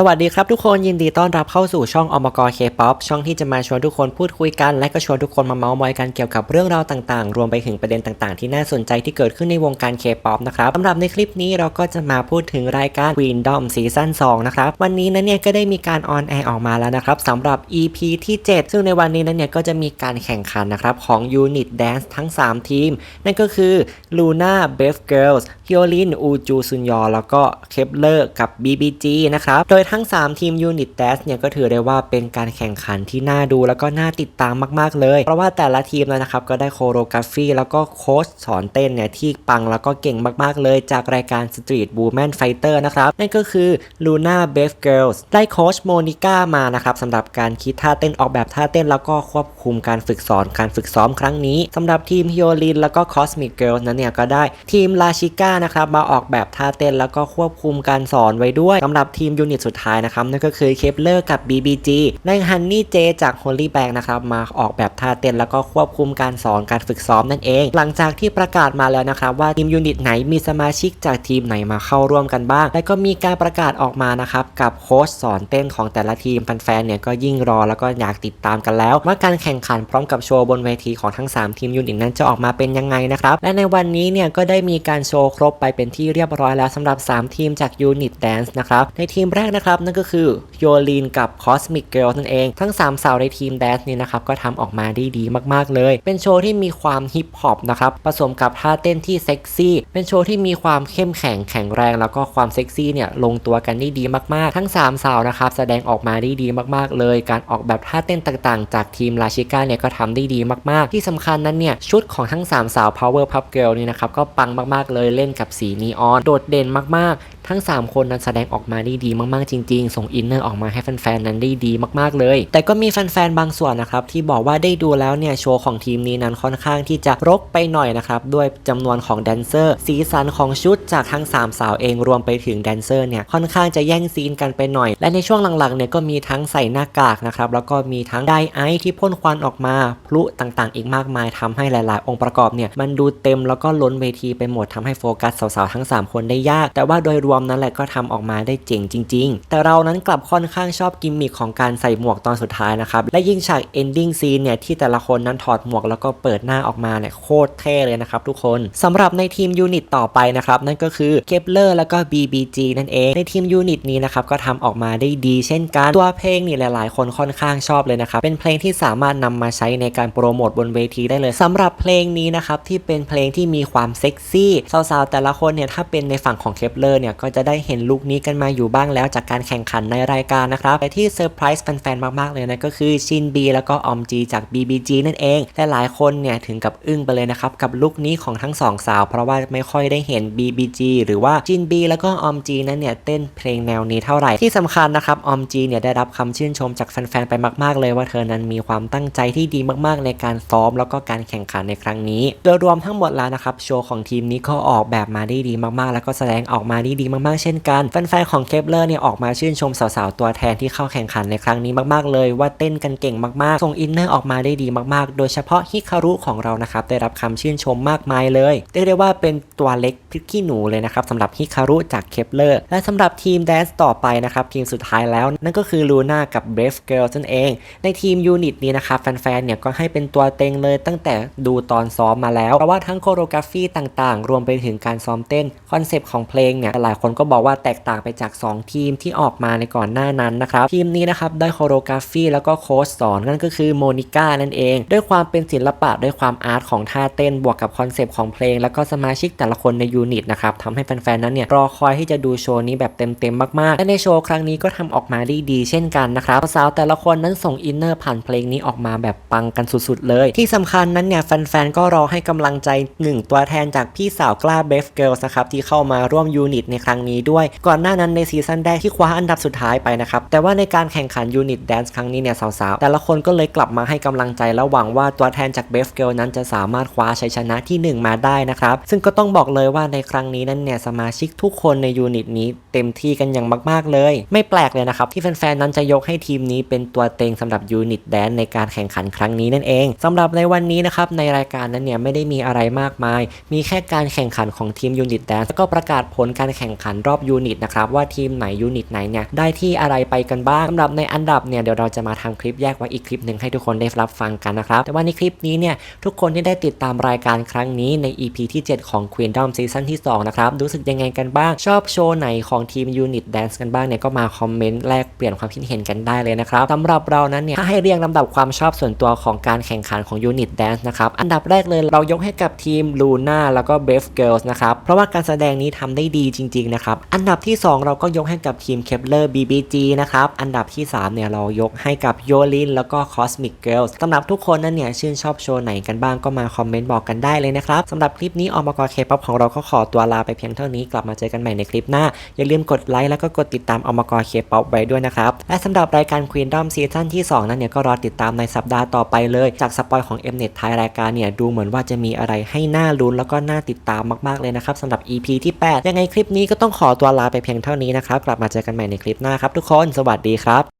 สวัสดีครับทุกคนยินดีต้อนรับเข้าสู่ช่องอมกรเคป๊อปช่องที่จะมาชวนทุกคนพูดคุยกัน และก็ชวนทุกคนมาเมาส์มอยกันเกี่ยวกับเรื่องราวต่างๆ รวมไปถึงประเด็นต่างๆ ที่น่าสนใจที่เกิดขึ้นในวงการเคป๊อปนะครับสำหรับในคลิปนี้เราก็จะมาพูดถึงรายการ Queendom ซีซั่น2นะครับวันนี้นั้นเนี่ยก็ได้มีการออนแอร์ออกมาแล้วนะครับสำหรับ EP ที่ 7 ซึ่งในวันนี้นั้นเนี่ยก็จะมีการแข่งขันนะครับของ Unit Dance ทั้ง 3 ทีม นั่นก็คือ Luna b e f Girls ฮิโอลินอูจูซุนยอแล้วก็เคปเลอร์กับ BBG นะครับโดยทั้ง 3 ทีม Unit Dash เนี่ยก็ถือได้ว่าเป็นการแข่งขันที่น่าดูแล้วก็น่าติดตามมาก ๆ เลย เพราะว่าแต่ละทีมเลยนะครับก็ได้โคโรกราฟีแล้วก็โค้ชสอนเต้นเนี่ยที่ปังแล้วก็เก่งมาก ๆ เลย จากรายการ Street Woman Fighter นะครับนั่นก็คือ Luna b e f Girls ได้โค้ชโมนิก้ามานะครับสำหรับการคิดท่าเต้นออกแบบท่าเต้น แล้วก็ควบคุมการฝึกสอนการฝึกซ้อมครั้งนี้สำหรับทีมฮิโอลินแล้วก็ Cosmic Girls นั้นเนี่ยก็ได้ทีมลาชิก้านะครับมาออกแบบท่าเต้นแล้วก็ควบคุมการสอนไว้ด้วยสำหรับทีมยูนิตสุดท้ายนะครับนั่นก็คือเคปเลอร์กับ BBG ได้ฮันนี่เจจาก Holy Bang นะครับมาออกแบบท่าเต้นแล้วก็ควบคุมการสอนการฝึกซ้อมนั่นเอง หลังจากที่ประกาศมาแล้วนะครับว่าทีมยูนิตไหนมีสมาชิกจากทีมไหนมาเข้าร่วมกันบ้าง และก็มีการประกาศออกมานะครับกับโค้ชสอนเต้นของแต่ละทีมแฟนๆเนี่ยก็ยิ่งรอแล้วก็อยากติดตามกันแล้ว ว่าการแข่งขันพร้อมกับโชว์บนเวทีของทั้ง 3 ทีมยูนิตนั้นจะออกมาเป็นยังไงนะครับและในวันนี้เนี่ยก็ได้มีการโชว์ครบไปเป็นที่เรียบร้อยแล้วสำหรับ 3 ทีมจากยูนิตแดนซ์นะครับในทีมแรกนะครับ นั่นก็คือโยลีนกับ Cosmic Girl นั่นเอง ทั้ง 3 สาวในทีมแดนซ์นี่นะครับ ก็ทำออกมาได้ดีมากๆเลย เป็นโชว์ที่มีความฮิปฮอปนะครับ ผสมกับท่าเต้นที่เซ็กซี่ เป็นโชว์ที่มีความเข้มแข็งแข็งแรง แล้วก็ความเซ็กซี่เนี่ยลงตัวกันได้ดีมากๆ ทั้ง 3 สาวนะครับแสดงออกมาได้ดีมากๆเลย การออกแบบท่าเต้นต่างๆ จากทีมลาชิก้าเนี่ยก็ทำได้ดีมากๆ ที่สำคัญนั้นเนี่ยชุดของทั้ง 3 สาว Power Pup Girl นี่นะครับก็ปังมากๆเลยเล่นกับสีนีออนโดดเด่นมากๆ ทั้ง 3 คนนั้นแสดงออกมาได้ดีมากๆจริงๆ ส่งอินเนอร์ออกมาให้แฟนๆนั้นได้ดีมากๆเลย แต่ก็มีแฟนๆบางส่วนนะครับที่บอกว่าได้ดูแล้วเนี่ยโชว์ของทีมนี้นั้นค่อนข้างที่จะรกไปหน่อยนะครับด้วยจำนวนของแดนเซอร์ สีสันของชุดจากทั้ง 3 สาวเองรวมไปถึงแดนเซอร์เนี่ยค่อนข้างจะแย่งซีนกันไปหน่อย และในช่วงหลังๆเนี่ยก็มีทั้งใส่หน้ากากนะครับแล้วก็มีทั้งไดไอที่พ่นควันออกมาพลุต่างๆ อีกมากมายทำให้หลายๆ องค์ประกอบเนี่ยมันดูเต็มแล้วก็ล้นเวทีไปหมดทำให้โฟกัสสาวๆทั้ง 3 คนได้ยาก แต่ว่าโดยรวมนั้นแหละก็ทำออกมาได้เจ๋งจริง ๆ แต่เรานั้นกลับค่อนข้างชอบกิมมิคของการใส่หมวกตอนสุดท้ายนะครับ และยิ่งฉาก ending scene เนี่ยที่แต่ละคนนั้นถอดหมวกแล้วก็เปิดหน้าออกมาเนี่ยโคตรเท่เลยนะครับทุกคนสำหรับในทีมยูนิตต่อไปนะครับนั่นก็คือเคปเลอร์แล้วก็ BBG นั่นเองในทีมยูนิตนี้นะครับก็ทำออกมาได้ดี เช่นกันตัวเพลงนี่หลาย ๆ คนค่อนข้างชอบเลยนะครับเป็นเพลงที่สามารถนำมาใช้ในการโปรโมทบนเวทีได้เลยสำหรับเพลงนี้นะครับที่เป็นเพลงที่มีความเซ็กซี่สาวๆแต่ละคนเนี่ยถ้าเป็นในฝั่งของเคปเลอร์เนี่ยก็จะได้เห็นลุคนี้กันมาอยู่บ้างแล้วจากการแข่งขันในรายการนะครับแต่ที่เซอร์ไพรส์แฟนๆมากๆเลยนะก็คือชินบีแล้วก็ออมจีจาก BBG นั่นเองแต่หลายคนเนี่ยถึงกับอึ้งไปเลยนะครับกับลุคนี้ของทั้งสองสาว เพราะว่าไม่ค่อยได้เห็น BBG หรือว่าจินบีแล้วก็ออมจีนั้นเนี่ยเต้นเพลงแนวนี้เท่าไหร่ที่สำคัญนะครับออมจีเนี่ยได้รับคำชื่นชมจากแฟนๆไปมาก ๆ เลยว่าเธอนั้นมีความตั้งใจที่ดีมาก ๆ ในการซ้อมแล้วก็การแข่งขันในครั้งนี้โดยรวมทั้งหมดแล้วนะครับโชว์ของทีมนี้ก็ออกแบบมาได้ดีมากๆ แล้วก็แสดงออกมาได้ดีมากๆเช่นกันแฟนๆของเคปเลอร์เนี่ยออกมาชื่นชมสาวๆตัวแทนที่เข้าแข่งขันในครั้งนี้มากๆเลย ว่าเต้นกันเก่งมากๆส่งอินเนอร์ออกมาได้ดีมากๆ โดยเฉพาะฮิคารุของเรานะครับได้รับคำชื่นชมมากมายเลยเรียกได้ว่าเป็นตัวเล็กพริกขี้หนูเลยนะครับสำหรับฮิคารุจากเคปเลอร์และสำหรับทีมแดนซ์ต่อไปนะครับทีมสุดท้ายแล้ว นั่นก็คือลูน่ากับ Brave Girls นั่นเอง ในทีมยูนิตนี้นะครับแฟนๆเนี่ยก็ให้เป็นตัวเต็งเลยตั้งแต่ดูตอนซ้อมมาแล้วเพราะว่าทั้งโคโรกราฟีต่างๆ รวมไปถึงการซ้อมเต้นคอนเซปต์ของเพลงเนี่ยหลายคนก็บอกว่าแตกต่างไปจาก 2 ทีมที่ออกมาในก่อนหน้านั้นนะครับ ทีมนี้นะครับได้โคโรกราฟีแล้วก็โค้ชสอนนั่นก็คือโมนิก้านั่นเอง ด้วยความเป็นศิลปะด้วยความอาร์ตของท่าเต้นบวกกับคอนเซปต์ของเพลง แล้วก็สมาชิกแต่ละคนในยูนิตนะครับทำให้แฟนๆนั้นเนี่ยรอคอยที่จะดูโชว์นี้แบบเต็มๆมากๆและในโชว์ครั้งนี้ก็ทำออกมาได้ดีเช่นกันนะครับสาวแต่ละคนนั้นส่งอินเนอร์ผ่านเพลงนี้ออกมาแบบปังกันสุดๆ เลย ที่สำคัญนั้นเนี่ยแฟนๆก็รอให้กำลังใจหนึ่งตัวแทนจากพี่สาวกล้าเบฟเกิลส์ครับที่เข้ามาร่วมยูนิตในครั้งนี้ด้วย ก่อนหน้านั้นในซีซั่นแรกที่คว้าอันดับสุดท้ายไปนะครับ แต่ว่าในการแข่งขันยูนิตแดนซ์ครั้งนี้เนี่ยสาวๆ แต่ละคนก็เลยกลับมาให้กำลังใจและหวังว่าตัวแทนจากเบฟเกลนั้นจะสามารถคว้าชัยชนะที่ 1 มาได้นะครับ ซึ่งก็ต้องบอกเลยว่าในครั้งนี้นั้นเนี่ยสมาชิกทุกคนในยูนิตนี้เต็มที่กันอย่างมาก ๆเลย ไม่แปลกเลยนะครับที่แฟนๆนั้นจะยกให้ทีมนี้เป็นตัวเต็งสำหรับยูนิตแดนในการแข่งขันครั้งนี้นั่นเองสำหรับในวันนี้นะครับในรายการนั้นเนี่ยไม่ได้มีอะไรมากมาย มีแค่การแข่งขันของทีมยูนิตแดนแล้วก็ประกาศผลการแข่งขันรอบยูนิตนะครับว่าทีมไหนยูนิตไหนเนี่ยได้ที่อะไรไปกันบ้างสำหรับในอันดับเนี่ยเดี๋ยวเราจะมาทำคลิปแยกไว้อีกคลิปหนึ่งให้ทุกคนได้รับฟังกันนะครับแต่ว่าในคลิปนี้เนี่ยทุกคนที่ได้ติดตามรายการครั้งนี้ใน EP ที่ 7 ของ Queendom ซีซั่นที่2นะครับรู้สึกยังไงกันบ้าง ชอบโชว์ไหนของทีมยูนิตแดนซ์กันบ้างเนี่ยก็มาคอมเมนต์แลกเปลี่ยนความคิดเห็นกันได้เลยนะครับสำหรับเรานั้นเนี่ยถ้าให้เรียงลำดับความชอบส่วนตัวของการแข่งขันของยูนิตแดนซ์นะครับอันดับแรกเลยเรายกให้กับทีมลูน่าแล้วก็ Brave Girls นะครับเพราะว่าการแสดงนี้ทำได้ดีจริงๆนะครับ อันดับที่ 2 เราก็ยกให้กับทีม Kepler BBG นะครับ อันดับที่ 3 เนี่ยเรายกให้กับโยลินแล้วก็ Cosmic Girls สำหรับทุกคนนั้นเนี่ยชื่นชอบโชว์ไหนกันบ้างก็มาคอมเมนต์บอกกันได้เลยนะครับสำหรับคลิปนี้อมกเคป๊อปของเราก็ขอตัวลาไปเพียงเท่านี้กลับมาเจอกันใหม่ในคลิปหน้า อย่าลืมกดไลค์แล้วก็กดติดตามอมกเคป๊อปไว้ด้วยนะครับและสำหรับรายการ Queendom ซีซั่นที่2นั้นเนี่ยก็รอติดตามในสัปดาห์ต่อไปเลยจากสปอยของ Mnet ท้ายรายการเนี่ยดูเหมือนว่าจะมีอะไรให้น่าลุ้นแล้วก็น่าติดตามมากๆเลยนะครับสำหรับ EP ที่ 8 ยังไงคลิปนี้ก็ต้องขอตัวลาไปเพียงเท่านี้นะครับ กลับมาเจอกันใหม่ในคลิปหน้าครับทุกคน สวัสดีครับ